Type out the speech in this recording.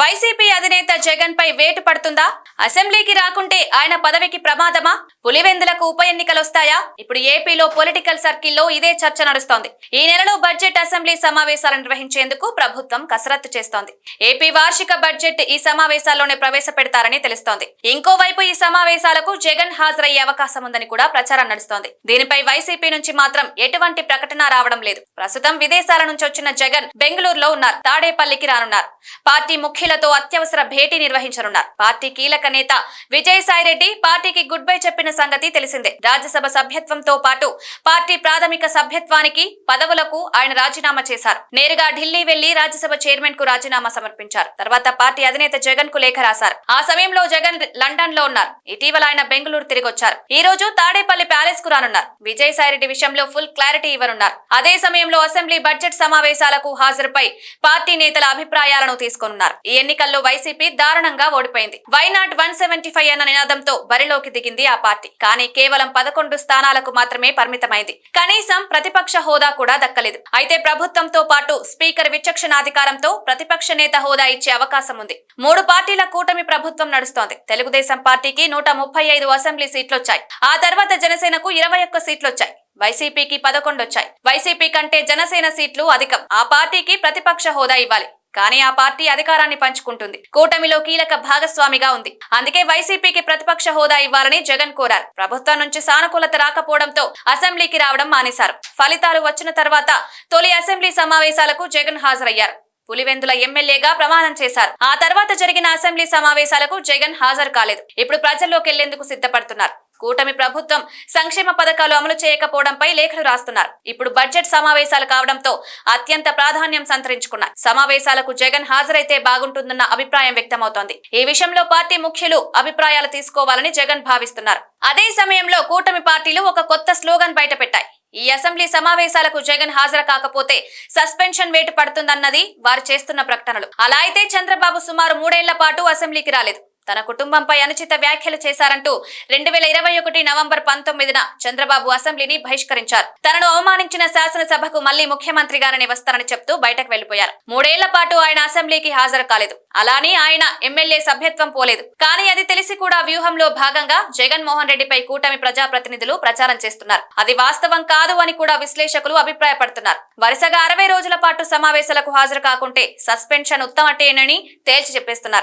YCP అధినేత జగన్ పై వేటు పడుతుందా? అసెంబ్లీకి రాకుంటే ఆయన పదవికి ప్రమాదమా? పులివెందులకు ఉప ఎన్నికలొస్తాయా? ఇప్పుడు ఏపీలో పొలిటికల్ సర్కిల్లో ఇదే చర్చ నడుస్తోంది. ఈ నెలలో బడ్జెట్ అసెంబ్లీ సమావేశాలు నిర్వహించేందుకు ప్రభుత్వం కసరత్తు చేస్తోంది. ఏపీ వార్షిక బడ్జెట్ ఈ సమావేశాల్లోనే ప్రవేశపెడతారని తెలుస్తోంది. ఇంకోవైపు ఈ సమావేశాలకు జగన్ హాజరయ్యే అవకాశం ఉందని కూడా ప్రచారం నడుస్తోంది. దీనిపై వైసీపీ నుంచి మాత్రం ఎటువంటి ప్రకటన రావడం లేదు. ప్రస్తుతం విదేశాల నుంచి వచ్చిన జగన్ బెంగళూరులో ఉన్నారు. తాడేపల్లికి రానున్నారు. పార్టీ ముఖ్య ముఖ్యులతో అత్యవసర భేటీ నిర్వహించనున్నారు. పార్టీ కీలక నేత విజయసాయిరెడ్డి పార్టీకి గుడ్ బై చెప్పిన సంగతి తెలిసిందే. రాజ్యసభ సభ్యత్వంతో పాటు పార్టీ ప్రాథమిక సభ్యత్వానికి పదవులకు ఆయన రాజీనామా చేశారు. నేరుగా ఢిల్లీ వెళ్ళి రాజ్యసభ చైర్మన్కు రాజీనామా సమర్పించారు. తర్వాత పార్టీ అధినేత జగన్కు లేఖ రాశారు. ఆ సమయంలో జగన్ లండన్లో ఉన్నారు. ఇటీవల ఆయన బెంగళూరు తిరిగి వచ్చారు ఈ రోజు తాడేపల్లి ప్యాలెస్కు రానున్నారు. విజయసాయిరెడ్డి విషయంలో ఫుల్ క్లారిటీ ఇవ్వనున్నారు. అదే సమయంలో అసెంబ్లీ బడ్జెట్ సమావేశాలకు హాజరుపై పార్టీ నేతల అభిప్రాయాలను తీసుకోనున్నారు. ఈ ఎన్నికల్లో వైసీపీ దారుణంగా ఓడిపోయింది. Why not one seventy five అన్న నినాదంతో బరిలోకి దిగింది ఆ పార్టీ. కానీ కేవలం పదకొండు స్థానాలకు మాత్రమే పరిమితమైంది. కనీసం ప్రతిపక్ష హోదా కూడా దక్కలేదు. అయితే ప్రభుత్వంతో పాటు స్పీకర్ విచక్షణాధికారంతో ప్రతిపక్ష నేత హోదా ఇచ్చే అవకాశం ఉంది. మూడు పార్టీల కూటమి ప్రభుత్వం నడుస్తోంది. తెలుగుదేశం పార్టీకి నూట ముప్పై ఐదు అసెంబ్లీ సీట్లొచ్చాయి. ఆ తర్వాత జనసేనకు ఇరవై ఒక్క సీట్లొచ్చాయి. వైసీపీకి పదకొండు వచ్చాయి వైసీపీ కంటే జనసేన సీట్లు అధికం. ఆ పార్టీకి ప్రతిపక్ష హోదా ఇవ్వాలి. కానీ ఆ పార్టీ అధికారాన్ని పంచుకుంటుంది. కూటమిలో కీలక భాగస్వామిగా ఉంది. అందుకే వైసీపీకి ప్రతిపక్ష హోదా ఇవ్వాలని జగన్ కోరారు. ప్రభుత్వం నుంచి సానుకూలత రాకపోవడంతో అసెంబ్లీకి రావడం మానేశారు. ఫలితాలు వచ్చిన తర్వాత తొలి అసెంబ్లీ సమావేశాలకు జగన్ హాజరయ్యారు. పులివెందుల ఎమ్మెల్యేగా ప్రమాణం చేశారు. ఆ తర్వాత జరిగిన అసెంబ్లీ సమావేశాలకు జగన్ హాజరు కాలేదు. ఇప్పుడు ప్రజల్లోకి వెళ్ళేందుకు సిద్ధపడుతున్నారు. కూటమి ప్రభుత్వం సంక్షేమ పథకాలు అమలు చేయకపోవడంపై లేఖలు రాస్తున్నారు. ఇప్పుడు బడ్జెట్ సమావేశాలు కావడంతో అత్యంత ప్రాధాన్యం సంతరించుకున్నాయి. సమావేశాలకు జగన్ హాజరైతే బాగుంటుందన్న అభిప్రాయం వ్యక్తమవుతోంది. ఈ విషయంలో పార్టీ ముఖ్యులు అభిప్రాయాలు తీసుకోవాలని జగన్ భావిస్తున్నారు. అదే సమయంలో కూటమి పార్టీలు ఒక కొత్త స్లోగన్ బయటపెట్టాయి. ఈ అసెంబ్లీ సమావేశాలకు జగన్ హాజరు కాకపోతే సస్పెన్షన్ వేటు పడుతుందన్నది వారు చేస్తున్న ప్రకటనలు. అలా అయితే చంద్రబాబు సుమారు మూడేళ్ళ పాటు అసెంబ్లీకి రాలేదు. తన కుటుంబంపై అనుచిత వ్యాఖ్యలు చేశారంటూ రెండు వేల ఇరవై ఒకటి నవంబర్ పంతొమ్మిదిన చంద్రబాబు అసెంబ్లీని బహిష్కరించారు. తనను అవమానించిన శాసనసభకు మళ్ళీ ముఖ్యమంత్రిగారని వస్తారని చెప్తూ బయటకు వెళ్ళిపోయారు మూడేళ్ళ పాటు ఆయన అసెంబ్లీకి హాజరు కాలేదు అలానే ఆయన ఎమ్మెల్యే సభ్యత్వం పోలేదు. కానీ అది తెలిసి కూడా వ్యూహంలో భాగంగా జగన్ మోహన్ రెడ్డిపై కూటమి ప్రజాప్రతినిధులు ప్రచారం చేస్తున్నారు. అది వాస్తవం కాదు అని కూడా విశ్లేషకులు అభిప్రాయపడుతున్నారు. వరుసగా అరవై రోజుల పాటు సమావేశాలకు హాజరు కాకుంటే సస్పెన్షన్ ఉత్తమటేనని తేల్చి చెప్పేస్తున్నారు.